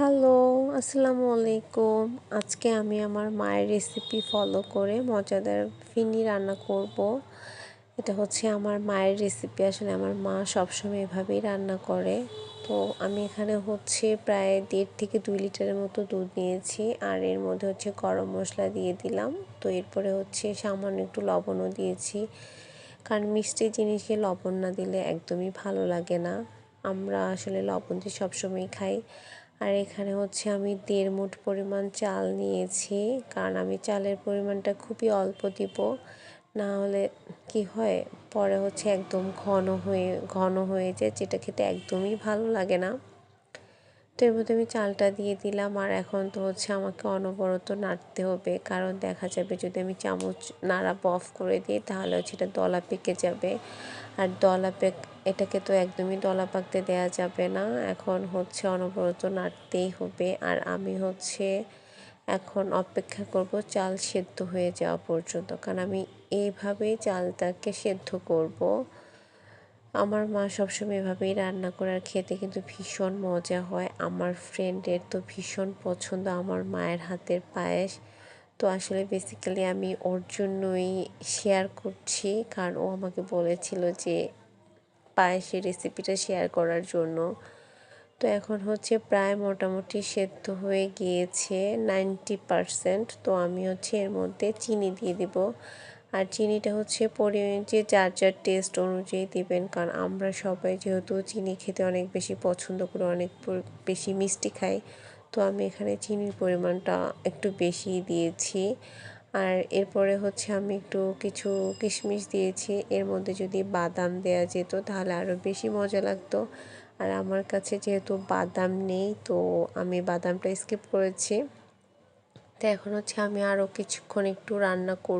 Hello, আসসালামু আলাইকুম। আজকে আমি আমার মায়ের রেসিপি ফলো করে মজাদার ফিনি রান্না করব। এটা হচ্ছে আমার মায়ের রেসিপি আসলে আমার মা সবসময় এভাবেই রান্না করে। তো আমি এখানে হচ্ছে প্রায় দেড় থেকে দুই লিটারের মতো দুধ নিয়েছি, আর এর মধ্যে হচ্ছে গরম মশলা দিয়ে দিলাম। তো এরপরে হচ্ছে সামান্য একটু লবণও দিয়েছি, কারণ মিষ্টি জিনিসে লবণ না দিলে একদমই ভালো লাগে না। আমরা আসলে লবণ দিয়ে সবসময় খাই আর এখানে হচ্ছে আমি দেড় মুঠ পরিমাণ চাল নিয়েছি, কারণ আমি চালের পরিমাণটা খুবই অল্প দিব। না হলে কি হয়, পরে হচ্ছে একদম ঘন হয়ে ঘন হয়ে যায়, যেটা খেতে একদমই ভালো লাগে না। তো এর মধ্যে আমি চালটা দিয়ে দিলাম, আর এখন তো হচ্ছে আমাকে অনবরত নাড়তে হবে, কারণ দেখা যাবে যদি আমি চামচ নাড়া অফ করে দিই, তাহলে হচ্ছে এটা দলা পেকে যাবে। আর দলা পেক এটাকে তো একদমই দলা পাকতে দেওয়া যাবে না। এখন হচ্ছে অনবরত নাড়তেই হবে। আর আমি হচ্ছে এখন অপেক্ষা করব চাল সেদ্ধ হয়ে যাওয়া পর্যন্ত। কারণ আমি এইভাবেই চালটাকে সেদ্ধ করব। আমার মা সবসময় এভাবেই রান্না করার খেতে কিন্তু ভীষণ মজা হয়। আমার ফ্রেন্ডের তো ভীষণ পছন্দ, আমার মায়ের হাতের পায়েস। তো আসলে বেসিক্যালি আমি ওর জন্যই শেয়ার করছি। কারণ ও আমাকে বলেছিল যে পায়েসের রেসিপিটা শেয়ার করার জন্য। তো এখন হচ্ছে প্রায় মোটামুটি সেদ্ধ হয়ে গিয়েছে নাইনটি পারসেন্ট তো আমি হচ্ছে এর মধ্যে চিনি দিয়ে দিব। আর চিনিটা হচ্ছে পরিমাণ যে যার যার টেস্ট অনুযায়ী দিবেন। কারণ আমরা সবাই যেহেতু চিনি খেতে অনেক বেশি পছন্দ করি, অনেক বেশি মিষ্টি খাই, তো আমি এখানে চিনির পরিমাণটা একটু বেশি দিয়েছি। আর এরপরে হচ্ছে আমি একটু কিছু কিশমিশ দিয়েছি। এর মধ্যে যদি বাদাম দেওয়া যেত তাহলে আরও বেশি মজা লাগতো। আর আমার কাছে যেহেতু বাদাম নেই, তো আমি বাদামটা স্কিপ করেছি। তো এখন হচ্ছে আমি আরও কিছুক্ষণ একটু রান্না করব